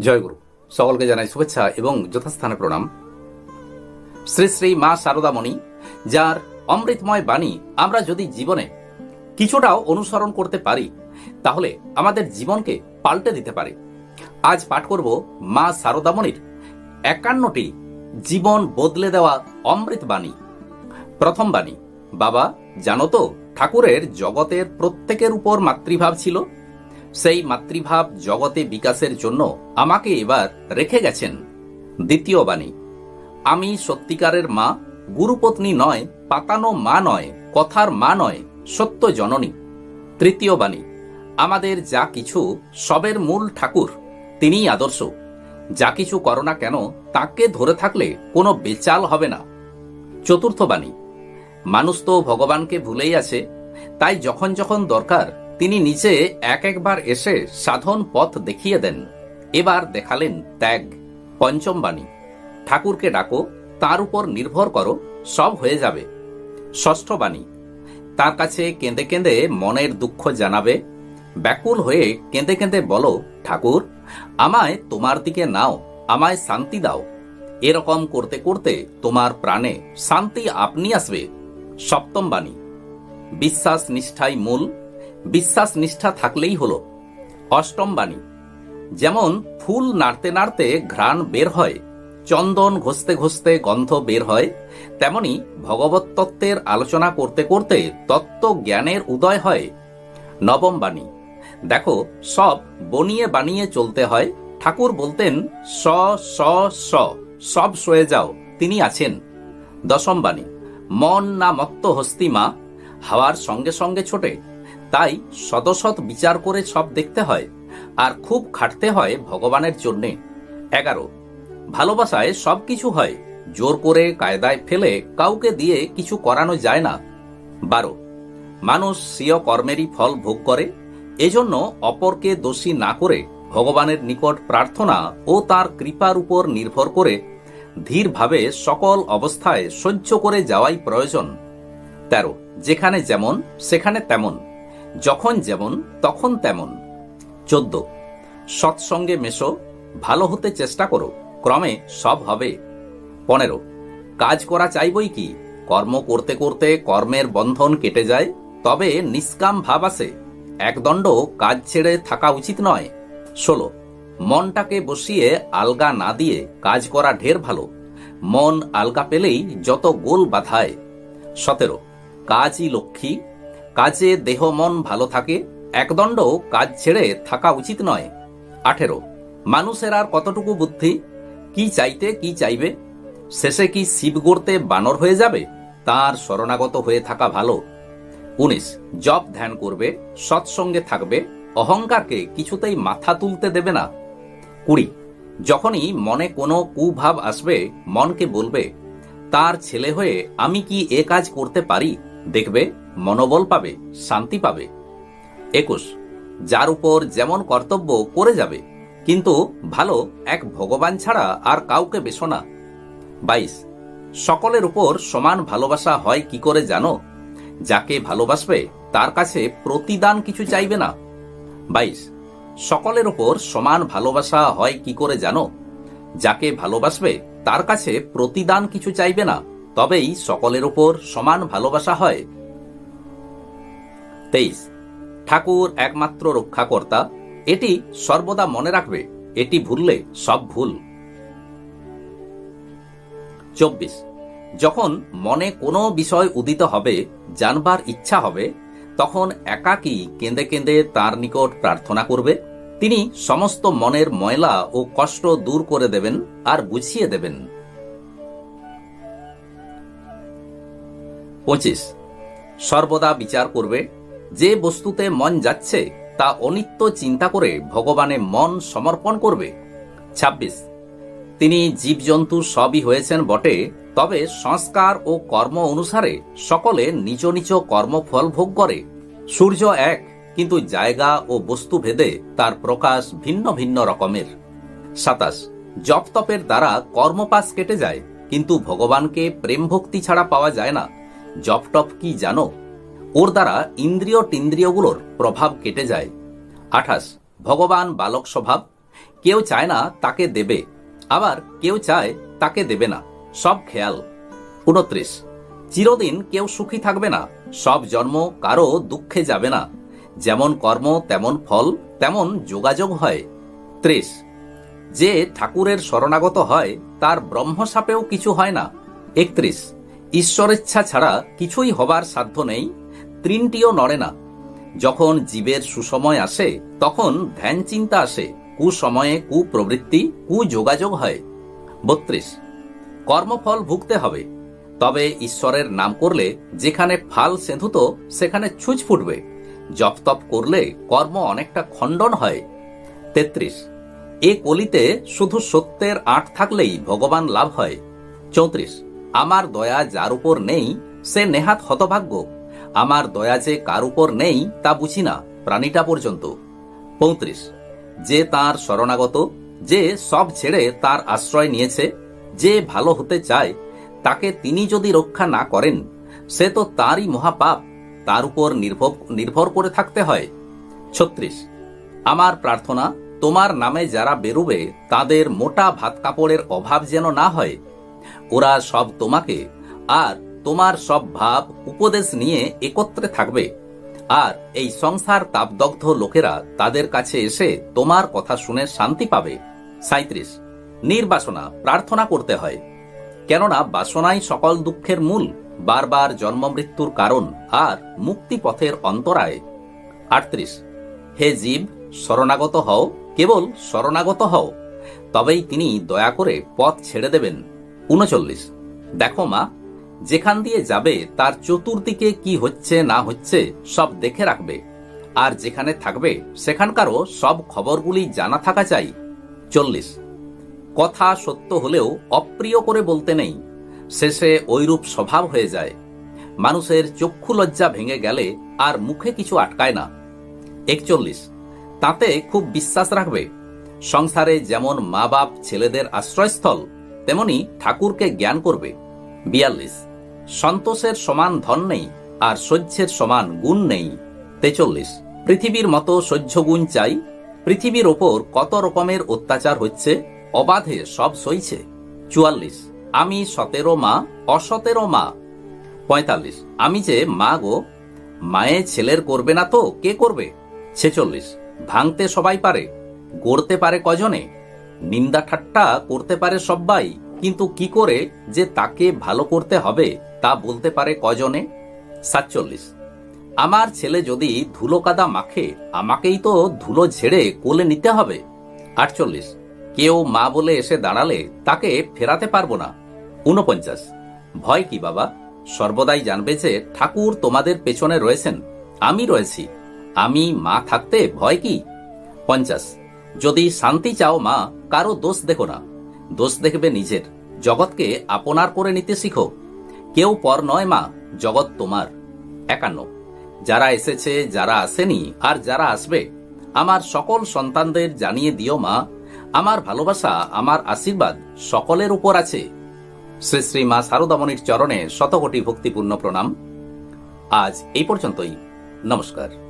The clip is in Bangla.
জয়গুরু সকলকে জানাই শুভেচ্ছা এবং যথাস্থানে প্রণাম। শ্রী শ্রী মা শারদামণি যার অমৃতময় বাণী আমরা যদি জীবনে কিছুটাও অনুসরণ করতে পারি, তাহলে আমাদের জীবনকে পাল্টে দিতে পারে। আজ পাঠ করব মা শারদামণির একান্নটি জীবন বদলে দেওয়া অমৃত বাণী। প্রথম বাণী, বাবা, জানো তো, ঠাকুরের জগতের প্রত্যেকের উপর মাতৃভাব ছিল। সেই মাতৃভাব জগতে বিকাশের জন্য আমাকে এবার রেখে গেছেন দ্বিতীয় বাণী। আমি সত্যিকারের মা, গুরুপত্নী নয়, পাতানো মা নয়, কথার মা নয়, সত্য জননী। তৃতীয় বাণী, আমাদের যা কিছু সবের মূল ঠাকুর, তিনিই আদর্শ। যা কিছু করো না কেন, তাকে ধরে থাকলে কোনো বেচাল হবে না। চতুর্থ বাণী, মানুষ তো ভগবানকে ভুলেই আছে, তাই যখন যখন দরকার তিনি নিজে এক একবার এসে সাধন পথ দেখিয়ে দেন। এবার দেখালেন ত্যাগ পঞ্চম বাণী ঠাকুরকে ডাকো, তার উপর নির্ভর করো, সব হয়ে যাবে। ষষ্ঠ বাণী তার কাছে কেঁদে কেঁদে মনের দুঃখ জানাবে। ব্যাকুল হয়ে কেঁদে কেঁদে বলো, ঠাকুর, আমায় তোমার দিকে নাও, আমায় শান্তি দাও। এরকম করতে করতে তোমার প্রাণে শান্তি আপনি আসবে। সপ্তম বাণী বিশ্বাস নিষ্ঠাই মূল বিশ্বাস নিষ্ঠা থাকলেই হলো। অষ্টম বাণী। যেমন ফুল নাড়তে নাড়তে ঘ্রাণ বের হয়, চন্দন ঘষতে ঘষতে গন্ধ বের হয়, তেমনি ভগবত তত্ত্বের আলোচনা করতে করতে তত্ত্ব জ্ঞানের উদয় হয়। নবম বাণী। দেখো, সব বনিয়ে বানিয়ে চলতে হয়। ঠাকুর বলতেন, স স স, সব সয়ে যাও, তিনি আছেন। দশম বাণী। মন না মত্ত হস্তি মা, হাওয়ার সঙ্গে সঙ্গে ছোটে। তাই শতশত বিচার করে সব দেখতে হয় আর খুব খাটতে হয় ভগবানের জন্যে। এগারো। ভালোবাসায় সব কিছু হয়। জোর করে কায়দায় ফেলে কাউকে দিয়ে কিছু করানো যায় না। বারো। মানুষ স্বীয় কর্মেরই ফল ভোগ করে। এজন্য অপরকে দোষী না করে ভগবানের নিকট প্রার্থনা ও তার কৃপার উপর নির্ভর করে ধীরভাবে সকল অবস্থায় সহ্য করে যাওয়াই প্রয়োজন। তেরো। যেখানে যেমন, সেখানে তেমন। যখন যেমন, তখন তেমন। চোদ্দ। সৎসঙ্গে মেশো, ভালো হতে চেষ্টা করো, ক্রমে সব হবে। পনেরো। কাজ করা চাইবই কি? কর্ম করতে করতে কর্মের বন্ধন কেটে যায়, তবে নিষ্কাম ভাব আসে একদণ্ড কাজ ছেড়ে থাকা উচিত নয়। ষোলো। মনটাকে বসিয়ে আলগা না দিয়ে কাজ করা ঢের ভালো। মন আলগা পেলেই যত গোল বাধায়। সতেরো। কাজই লক্ষ্মী কাজে দেহ মন ভালো থাকে, একদণ্ড কাজ ছেড়ে থাকা উচিত নয়। আঠেরো, মানুষের আর কতটুকু বুদ্ধি? কি চাইতে, কি চাইবে? শেষে কি শিব গড়তে বানর হয়ে যাবে? তার শরণাগত হয়ে থাকা ভালো। উনিশ, জপ ধ্যান করবে, সৎসঙ্গে থাকবে, অহংকারকে কিছুতেই মাথা তুলতে দেবে না। কুড়ি, যখনই মনে কোনো কুভাব আসবে, মনকে বলবে, তার ছেলে হয়ে আমি কি এ কাজ করতে পারি? দেখবে, মনোবল পাবে, শান্তি পাবে। একুশ, যার উপর যেমন কর্তব্য করে যাবে, কিন্তু ভালো এক ভগবান ছাড়া আর কাউকে বেশো না। বাইশ, সকলের উপর সমান ভালোবাসা হয় কি করে জানো? যাকে ভালোবাসবে, তার কাছে প্রতিদান কিছু চাইবে না। বাইশ, সকলের উপর সমান ভালোবাসা হয় কি করে জানো? যাকে ভালোবাসবে, তার কাছে প্রতিদান কিছু চাইবে না। তবেই সকলের উপর সমান ভালোবাসা হয়। তেইশ, ঠাকুর একমাত্র রক্ষাকর্তা, এটি সর্বদা মনে রাখবে, এটি ভুললে সব ভুল। চব্বিশ, যখন মনে কোনো বিষয় উদিত হবে, জানবার ইচ্ছা হবে, তখন একাকী কেঁদে কেঁদে তার নিকট প্রার্থনা করবে। তিনি সমস্ত মনের ময়লা ও কষ্ট দূর করে দেবেন আর বুঝিয়ে দেবেন। পঁচিশ। সর্বদা বিচার করবে, যে বস্তুতে মন যাচ্ছে, তা অনিত্য চিন্তা করে ভগবানে মন সমর্পণ করবে। ২৬ তিনি জীবজন্তু সবই হয়েছেন বটে, তবে সংস্কার ও কর্ম অনুসারে সকলে নিজ নিজ কর্মফল ভোগ করে। সূর্য এক, কিন্তু জায়গা ও বস্তু ভেদে তার প্রকাশ ভিন্ন ভিন্ন রকমের। সাতাশ। জপ তপের দ্বারা কর্মপাস কেটে যায়, কিন্তু ভগবানকে প্রেম ভক্তি ছাড়া পাওয়া যায় না। জপ টপ কি জানো? ওর দ্বারা ইন্দ্রিয় টিন্দ্রিয়গুলোর প্রভাব কেটে যায়। আঠাশ, ভগবান বালক স্বভাব। কেউ চায় না তাকে দেবে, আবার কেউ চায় তাকে দেবে না, সব খেয়াল। উনত্রিশ চিরদিন কেউ সুখী থাকবে না, সব জন্ম কারও দুঃখে যাবে না, যেমন কর্ম তেমন ফল, তেমন যোগাযোগ হয়। ত্রিশ, যে ঠাকুরের শরণাগত হয়, তার ব্রহ্মসাপেও কিছু হয় না। একত্রিশ ঈশ্বরেচ্ছা ছাড়া কিছুই হবার সাধ্য নেই তৃণটিও নড়ে না। যখন জীবের সুসময় আসে, তখন ধ্যান চিন্তা আসে। কুসময়ে কুপ্রবৃত্তি, কুযোগাযোগ হয়। বত্রিশ। কর্মফল ভুগতে হবে। তবে ঈশ্বরের নাম করলে যেখানে ফাল সেঁধুত, সেখানে ছুঁচ ফুটবে। জপ তপ করলে কর্ম অনেকটা খণ্ডন হয়। তেত্রিশ। এ কলিতে শুধু সত্যের আট থাকলেই ভগবান লাভ হয়। চৌত্রিশ। আমার দয়া যার উপর নেই, সে নেহাত হতভাগ্য। আমার দয়া যে কার উপর নেই, তা বুঝি না, প্রাণীটা পর্যন্ত। পঁয়ত্রিশ। যে তার শরণাগত, যে সব ছেড়ে তার আশ্রয় নিয়েছে, যে ভালো হতে চায়, তাকে তিনি যদি রক্ষা না করেন, সে তো তারই মহাপাপ, তার উপর নির্ভর নির্ভর করে থাকতে হয়। ছত্রিশ। আমার প্রার্থনা, তোমার নামে যারা বেরোবে, তাদের মোটা ভাত কাপড়ের অভাব যেন না হয় ওরা সব তোমাকে আর তোমার সব ভাব উপদেশ নিয়ে একত্রে থাকবে। আর এই সংসার তাপদগ্ধ লোকেরা তাদের কাছে এসে তোমার কথা শুনে শান্তি পাবে। সাঁত্রিশ নির্বাসনা, প্রার্থনা করতে হয়। কেননা বাসনাই সকল দুঃখের মূল, বারবার জন্ম মৃত্যুর কারণ আর মুক্তি পথের অন্তরায়। আটত্রিশ। হে জীব, শরণাগত হও, কেবল শরণাগত হও। তবেই তিনি দয়া করে পথ ছেড়ে দেবেন। উনচল্লিশ। দেখো মা, যেখান দিয়ে যাবে, তার চতুর্দিকে কি হচ্ছে, না হচ্ছে, সব দেখে রাখবে। আর যেখানে থাকবে, সেখানকারও সব খবরগুলি জানা থাকা চাই। চল্লিশ। কথা সত্য হলেও অপ্রিয় করে বলতে নেই। শেষে ঐরূপ স্বভাব হয়ে যায়। মানুষের চক্ষু লজ্জা ভেঙে গেলে আর মুখে কিছু আটকায় না। একচল্লিশ। তাতে খুব বিশ্বাস রাখবে। সংসারে যেমন মা বাপ ছেলেদের আশ্রয়স্থল তেমনি ঠাকুরকে জ্ঞান করবে। বিয়াল্লিশ। সন্তোষের সমান ধন নেই, আর সহ্যের সমান গুণ নেই। তেচল্লিশ। পৃথিবীর মতো সহ্য গুণ চাই, পৃথিবীর ওপর কত রকমের অত্যাচার হচ্ছে, অবাধে সব সইছে। চুয়াল্লিশ। আমি সতেরো মা, অসতেরো মা। পঁয়তাল্লিশ। আমি যে মা গো, মায়ে ছেলের করবে না তো, কে করবে? ছেচল্লিশ। ভাঙতে সবাই পারে, গড়তে পারে কজনে? নিন্দা ঠাট্টা করতে পারে সবাই কিন্তু কি করে যে তাকে ভালো করতে হবে তা বলতে পারে কজনে সাতচল্লিশ। আমার ছেলে যদি ধুলো কাদা মাখে, আমাকেই তো ধুলো ঝেড়ে কোলে নিতে হবে। আটচল্লিশ। কেউ মা বলে এসে দাঁড়ালে তাকে ফেরাতে পারব না। উনপঞ্চাশ ভয় কি বাবা? সর্বদাই জানবে যে ঠাকুর তোমাদের পেছনে রয়েছেন। আমি রয়েছি। আমি মা থাকতে ভয় কি? পঞ্চাশ। যদি শান্তি চাও, মা, কারও দোষ দেখো না। দোষ দেখবে নিজের। জগৎকে আপনার করে নিতে শিখো। কেউ পর নয়, মা, জগৎ তোমার। একান্ন। যারা এসেছে, যারা আসেনি, আর যারা আসবে, আমার সকল সন্তানদের জানিয়ে দিও, মা, আমার ভালোবাসা, আমার আশীর্বাদ সকলের উপর আছে। শ্রী শ্রী মা শারদামণির চরণে শতকোটি ভক্তিপূর্ণ প্রণাম। আজ এই পর্যন্তই। নমস্কার।